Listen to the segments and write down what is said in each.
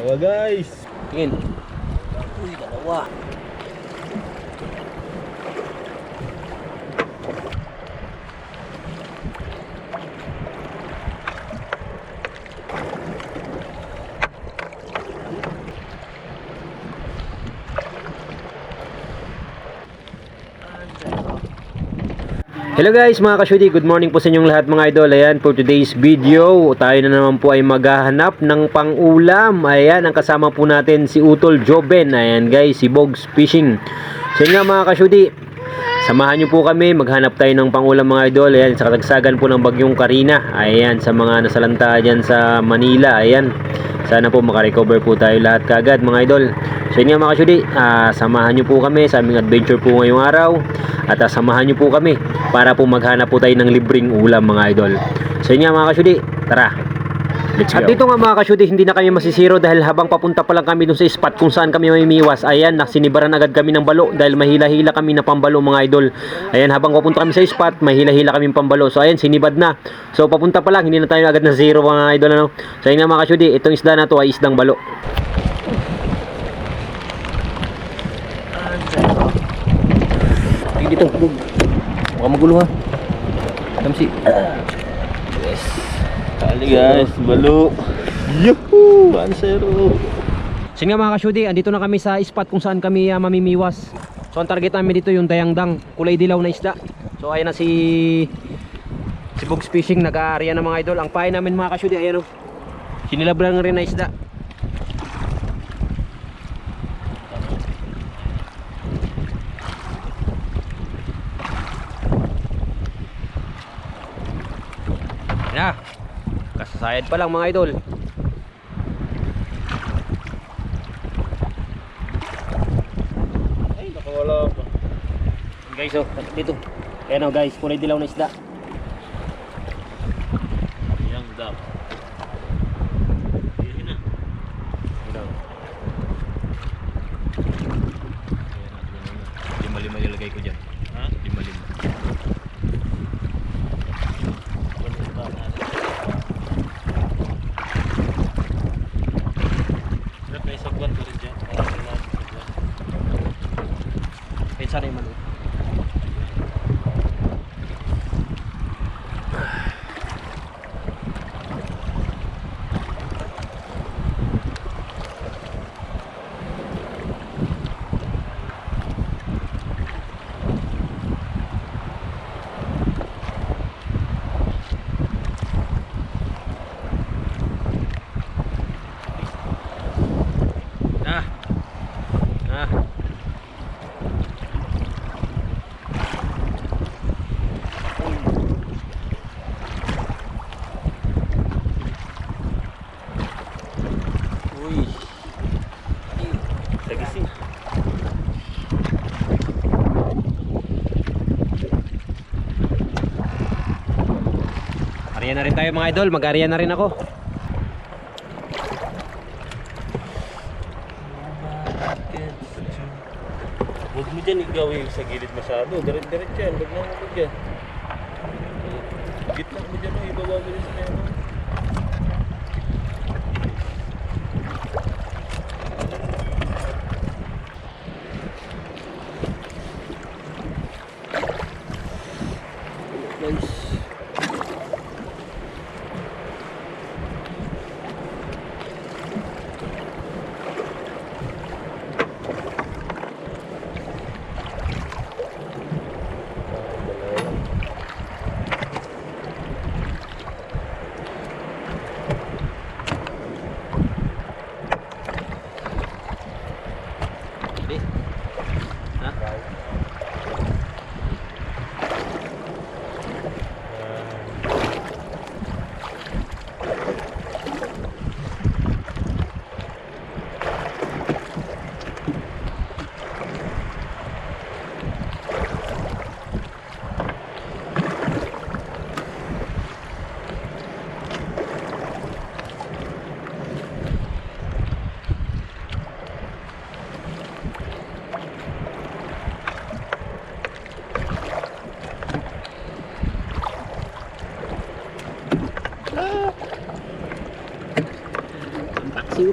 Dalawa guys. Tingin. Uy, dalawa. Hello guys mga kasyudi, good morning po sa inyong lahat mga idol. Ayan, for today's video, tayo na naman po ay maghahanap ng pang-ulam. Ayan, ang kasama po natin si Utol Joben. Ayan guys, si Bogs Fishing. So yun nga mga kasyudi, samahan nyo po kami. Maghanap tayo ng pang-ulam mga idol. Ayan, sa katagsagan po ng bagyong Karina. Ayan, sa mga nasalanta dyan sa Manila. Ayan, sana po makarecover po tayo lahat kagad mga idol. So yun nga mga kasyudi, ah, samahan nyo po kami sa aming adventure po ngayong araw. At ah, samahan nyo po kami para po maghanap po tayo ng libreng ulam mga idol. So yun nga mga kasyudi, tara! Let's At dito nga mga kasyudi, hindi na kami masisiro dahil habang papunta pa lang kami dun sa spot kung saan kami mamimiwas, ayan, nasinibaran agad kami ng balo dahil mahila-hila kami na pambalo mga idol. Ayan, habang papunta kami sa spot, mahila-hila kami pambalo. So ayan, sinibad na. So papunta pa lang, hindi na tayo agad na zero mga idol. Ano? So yun nga mga kasyudi, itong isda na to ay isdang balo. Tingin dito. Baka magulo ha. Tamsi. Yes. Kali guys, balo. Yuhu! 1-0. So nga mga kasyudi, andito na kami sa spot kung saan kami ah, mamimiwas. So ang target namin dito yung dayangdang, kulay dilaw na isda. So ayan na si si Bugs Fishing nag-aarya ng mga idol. Ang pahay namin mga kasyudi, ayan o. Sinilabran rin na isda. Na. Kasasayad pa lang mga idol. Ay, nakawala pa. Guys, oh, dito. Ayan oh, guys, kulay dilaw na isda. Dam. Diri na. Lima-lima nilagay ko dyan. Ha? Lima-lima. Punta na. Sarap may sagwan ko rin dyan. Para sa lahat. sagwan. Kaya sana yung mali. Ah. Ah. Uy. Tagising. Ariyan na rin tayo mga idol, mag-ariyan na rin ako. Huwag mo dyan igawin sa gilid masyado. Diret-diret yan. Huwag na mo dyan.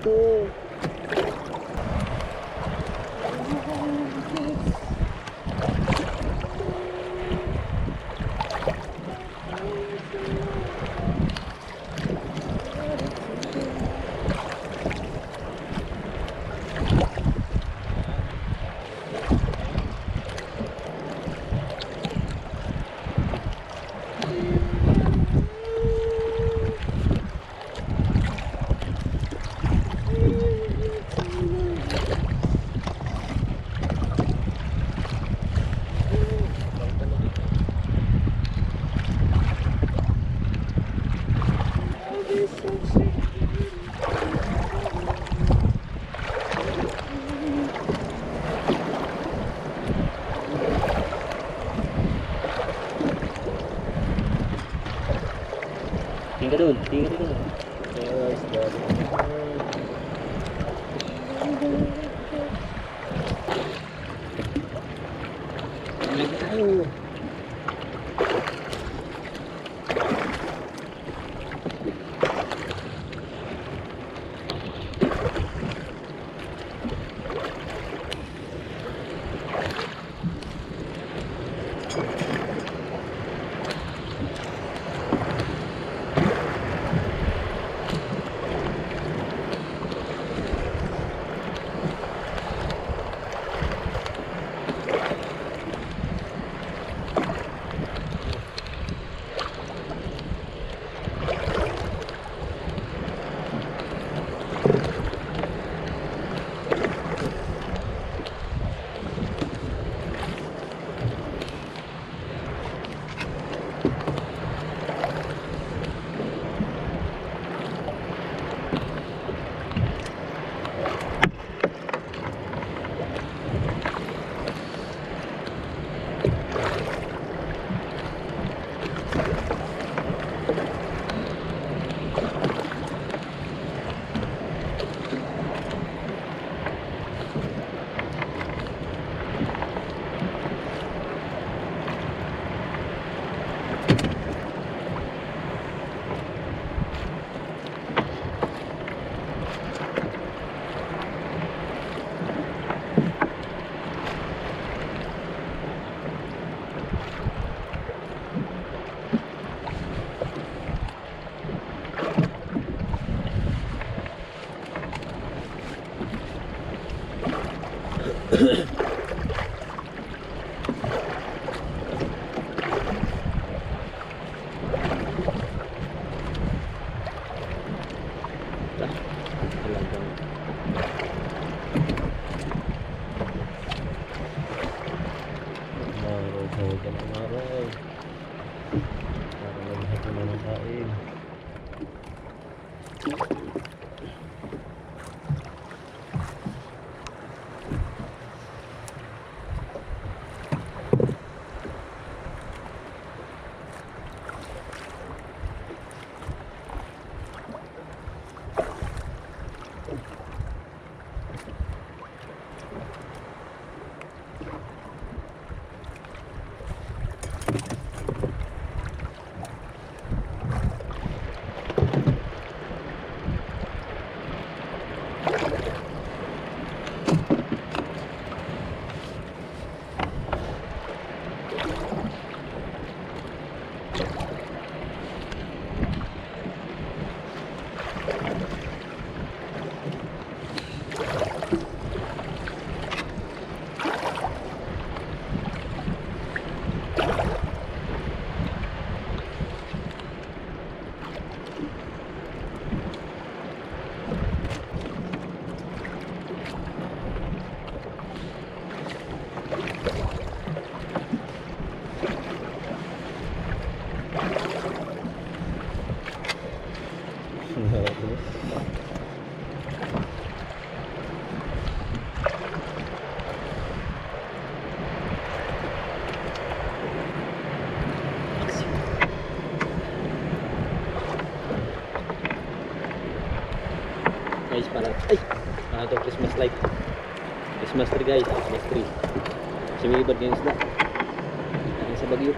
do Tingin ka doon, tingin ka doon. Tingin light. Christmas tree guys, Christmas tree. Sumilibad ngayon isda. Galing sa bagyo.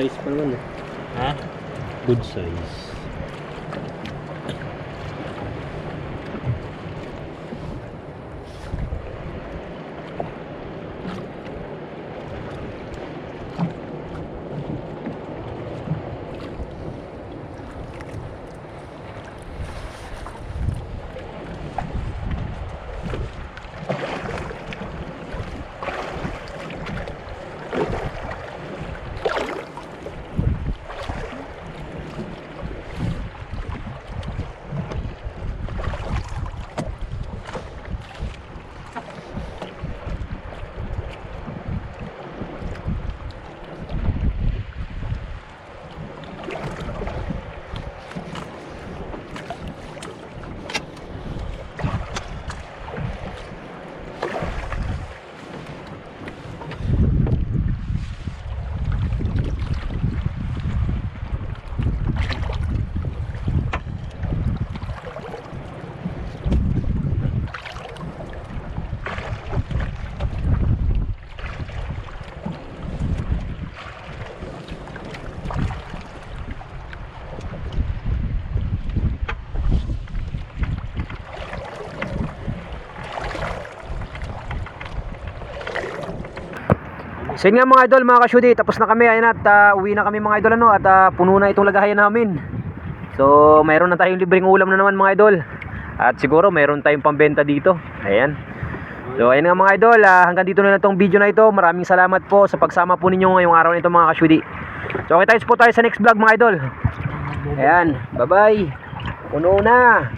Size pa naman eh. Ha? Good size. So yun nga mga idol, mga kasyudi, tapos na kami, ayun at ah, uwi na kami mga idol ano, at ah, puno na itong lagayan namin. So mayroon na tayong libreng ulam na naman mga idol. At siguro mayroon tayong pambenta dito. Ayan. So ayun nga mga idol, ah, hanggang dito na lang itong video na ito. Maraming salamat po sa pagsama po ninyo ngayong araw na ito mga kasyudi. So okay po tayo sa next vlog mga idol. Ayan, bye bye. Puno na.